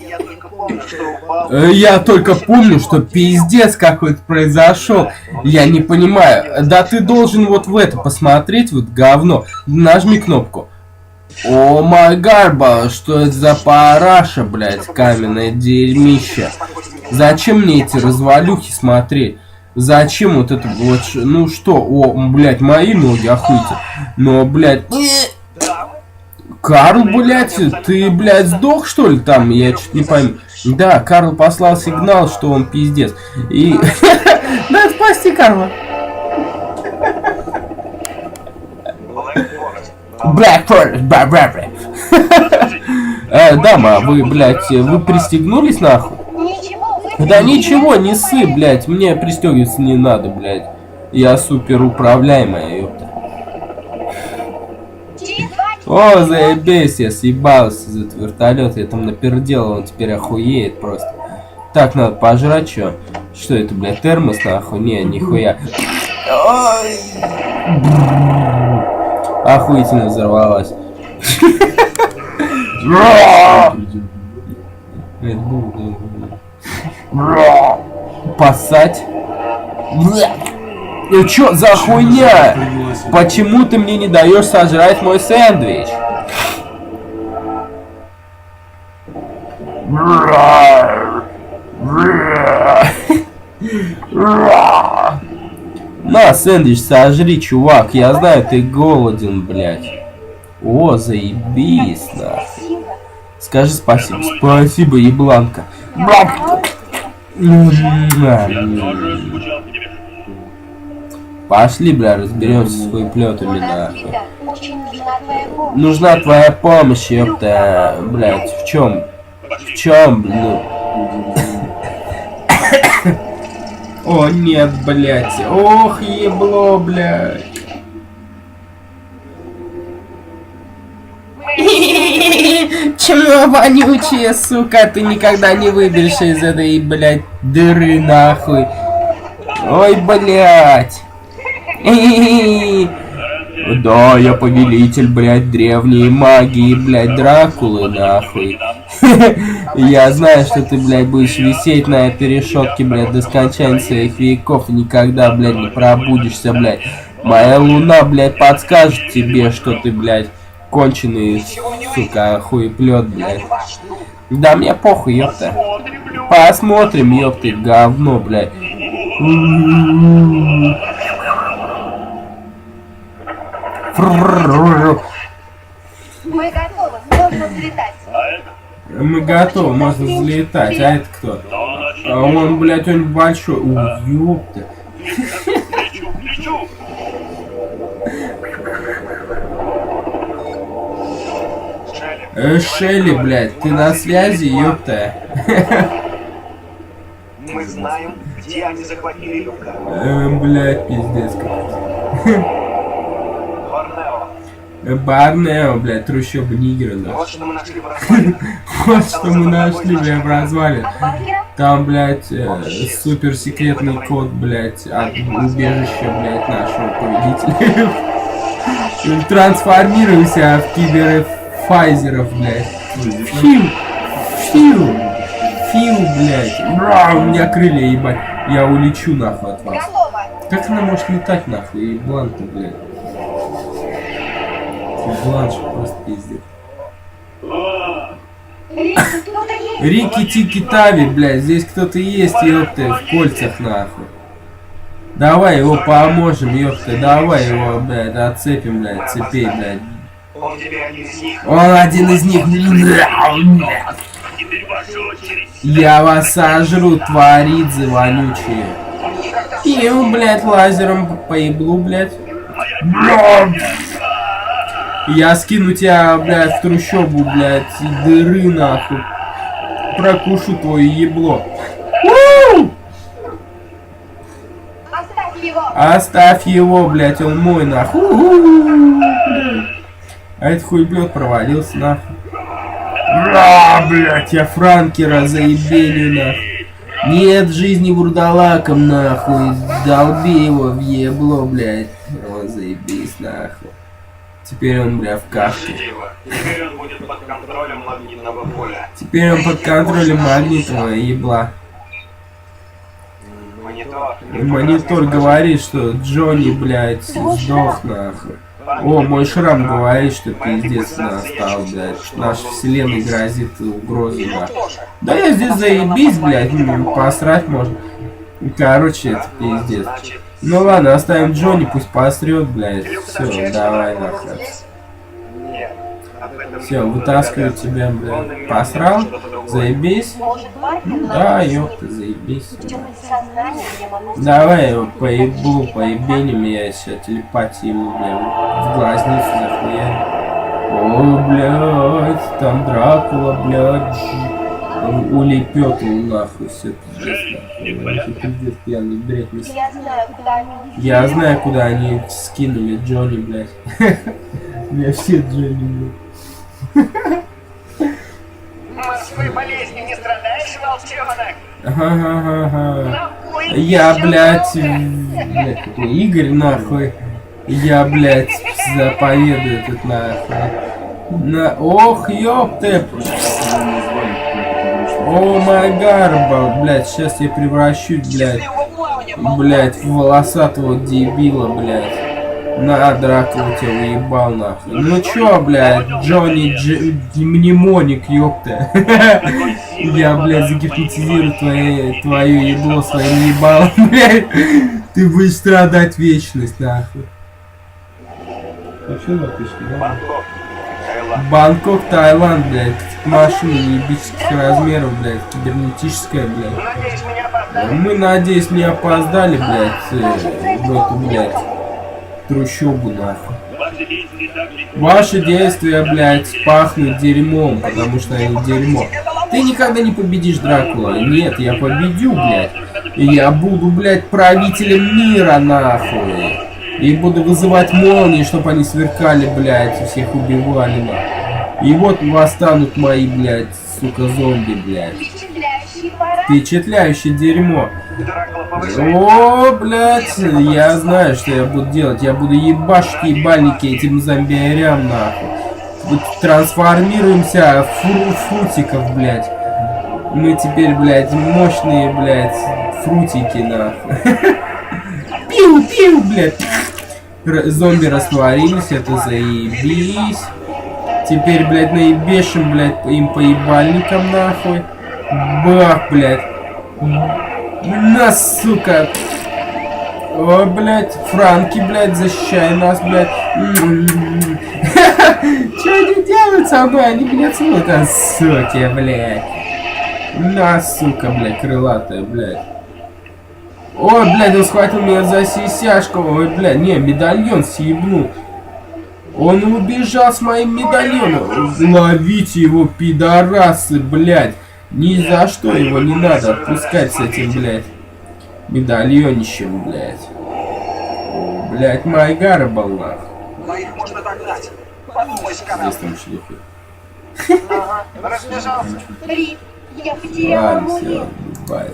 Я только помню, что упал. Э, Я только помню, что пиздец какой-то произошел. Я не понимаю. Да ты должен вот в это посмотреть, вот говно. Нажми кнопку. О май гарба, что это за параша, блядь, каменное дерьмище. Зачем мне эти развалюхи смотреть? Зачем вот это вот, ну что, о, блядь, мои ноги, охуйте. Но, блядь, Карл, блядь, ты, блядь, сдох, что ли, там? Я чуть не пойму. Да, Карл послал сигнал, что он пиздец. И... Да, спасти Карла. Black Forest, бра бра бра. Э, дама, вы, блядь, вы пристегнулись нахуй? Да ничего, не ссы, блядь, мне пристегиваться не надо, блядь. Я супер управляемая, ёпта. О, заебись, я съебался за этот вертолет, я там наперделал, он теперь охуеет просто. Так, надо пожрать, чё? Что это, блядь, термос нахуй? Не, нихуя. Ой. Охуительно взорвалась. Red Поссать. Ну чё за хуйня? Почему ты мне не даешь сожрать мой сэндвич? На, сэндвич, сожри, чувак. Я знаю, ты голоден, блядь. О, заебись, на. Скажи спасибо. Спасибо, ебланка. Пошли, бля, разберемся с хуеплетами, нахуй. нужна твоя помощь. Ёпта. Блять, в чем? В чем, ну? О, нет, блять. Ох, ебло, блядь. Чмо вонючее, сука, ты никогда не выберешься из этой, блядь, дыры, нахуй. Ой, блядь. Да, я повелитель, блядь, древней магии, блядь, Дракулы, нахуй. Я знаю, что ты, блядь, будешь висеть на этой решетке, блядь, до скончания своих веков и никогда, блядь, не пробудишься, блядь. Моя луна, блядь, подскажет тебе, что ты, блядь, конченый, сука, хуеплет, блядь. Да мне похуй, ёпта. Посмотрим, ёпты, говно, блядь. Мы готовы, можно взлетать. Мы готовы, можно взлетать. А это кто? А он, блядь, он большой. О, ёпта. Э, Шелли, блядь, ты на связи, ёпта? Мы знаем, где они захватили Люка. Э, блядь, пиздец как. Э, Барнео, блядь, трущобы нигера, да. Вот что мы нашли в развалинах. Вот что мы нашли, блядь, в развале. Там, блядь, э, суперсекретный код, блядь, от убежища, блядь, нашего повелителя. Трансформируйся в киберфайзеров, блядь. Фью! Фью! Фью, блядь. Бра, у меня крылья, ебать. Я улечу, нахуй, от вас. Как она может летать, нахуй, еблан ты, блядь. Что просто пиздец. Рики Тики Тави, блядь, здесь кто-то есть, ёпта, в кольцах, нахуй. Давай его поможем, ёпта, давай его, блядь, отцепим, блядь, цепей, блядь. Он один из них. Я вас сожру, тваридзы вонючие. Пил, блядь, лазером по еблу, блядь. Я скину тебя, блядь, в трущобу, блядь, дыры, нахуй. Прокушу твое ебло. Оставь его. Оставь его, блядь, он мой, нахуй. А этот хуеблет провалился, нахуй. Бля, блядь, я франкера заебеню, нахуй. Нет жизни бурдалаком, нахуй. Долби его в ебло, блядь. Он заебись, нахуй. Теперь он, бля, в кашке. Теперь он будет под контролем магнитного поля. Теперь он под контролем магнитного ебла. Монитор. Монитор говорит, что Джонни, блядь, сдох нахуй. О, мой шрам говорит, что пиздец настал, блядь. что Нашей вселенной грозит угроза, да. Да я здесь заебись, блядь, ну, посрать можно. Короче, это пиздец. Ну ладно, оставим Джонни, пусть посрет, блядь. Все, давай этом Все, вытаскиваю тебя, блядь. Посрал? Заебись? Баркин Да, ёпта, заебись. Давай его поеблу, поебеним, я сейчас телепатию ему, бля, в глазницу захуярю. О, блядь, там Дракула, блядь, он улепетал нахуй, все пиздец, нахуй. Вообще пиздец, пьяный бред несет. Я знаю, куда они... Я знаю, куда они скинули Джонни, блядь. Я все Джонни, блядь. Морской болезнью не страдаешь, волчонок? Ага, ага. Я, блядь, блядь, Игорь, нахуй. Я, блядь, заповедую тут, нахуй. На... Ох, ёпты. О май гарбал, блядь, сейчас я превращусь, блядь, блядь, в волосатого дебила, блядь. На, Дракула тебя уебал, нахуй. Ну чё, блядь, Джонни Дж... Мнемоник, ёпта. Я, блядь, загипнотизирую твое, твое ебло своим ебалом, блядь. Ты будешь страдать вечность, нахуй. А чё запишешь, да? Бангкок. Таиланд. Блядь. Машина ебических размеров, блядь. Кибернетическая, блядь. Мы, надеюсь, не опоздали, блядь, э, в эту, блядь, трущобу, нахуй. Ваши действия, блядь, пахнут дерьмом, потому что они дерьмо. Ты никогда не победишь Дракула. Нет, я победю, блядь. И я буду, блядь, правителем мира, нахуй. И буду вызывать молнии, чтобы они сверкали, блядь, всех убивали, нахуй. И вот восстанут мои, блядь, сука, зомби, блядь. Впечатляющее дерьмо. О, блядь, я знаю, что я буду делать. Я буду ебашить ебальники этим зомбиарям, нахуй. Трансформируемся в фру фрутиков, блядь. Мы теперь, блядь, мощные, блядь, фрутики, нахуй. Пиу-пиу, блядь. Зомби растворились, это заебись. Теперь, блядь, наебешим, блядь, им по ебальникам, нахуй. Бах, блядь. На, сука. О, блядь, Франки, блядь, защищай нас, блядь. Че они делают со мной? Они меня целуют, а, суки, блядь. На, сука, блядь, крылатая, блядь. Ой, блядь, он схватил меня за сисяшку. Ой, блядь, не, медальон съебнул. Он убежал с моим медальоном. Ловите его, пидорасы, блядь. Ни за что его не надо отпускать с этим, блядь, медальонищем, блядь. О, Блядь, мой гарбал, нахуй. Но их можно догнать. Подумай, канал. Здесь там шлюхи. Ага, разбежался. Рик, я потеряла амулет. бай.